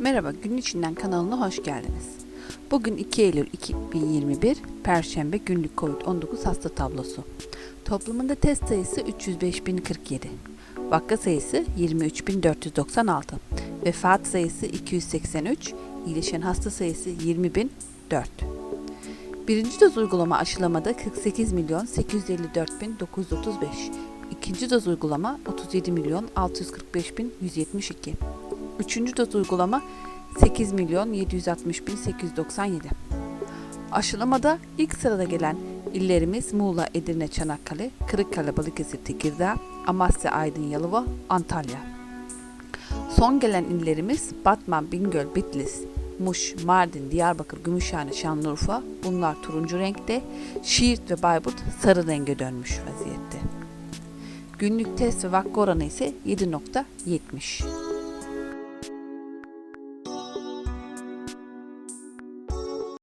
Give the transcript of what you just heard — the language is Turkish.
Merhaba, Gün İçinden kanalına hoş geldiniz. Bugün 2 Eylül 2021, Perşembe günlük COVID-19 hasta tablosu. Toplumunda test sayısı 305.047, vaka sayısı 23.496, vefat sayısı 283, iyileşen hasta sayısı 20.004. Birinci doz uygulama aşılamada 48 milyon 854 bin 935. İkinci doz uygulama 37 milyon 645 bin 172. Üçüncü doz uygulama 8 milyon 760 bin 897. Aşılamada ilk sırada gelen illerimiz Muğla, Edirne, Çanakkale, Kırıkkale, Balıkesir, Tekirdağ, Amasya, Aydın, Yalova, Antalya. Son gelen illerimiz Batman, Bingöl, Bitlis, Muş, Mardin, Diyarbakır, Gümüşhane, Şanlıurfa bunlar turuncu renkte, Siirt ve Bayburt sarı renge dönmüş vaziyette. Günlük test ve vaka oranı ise 7.70.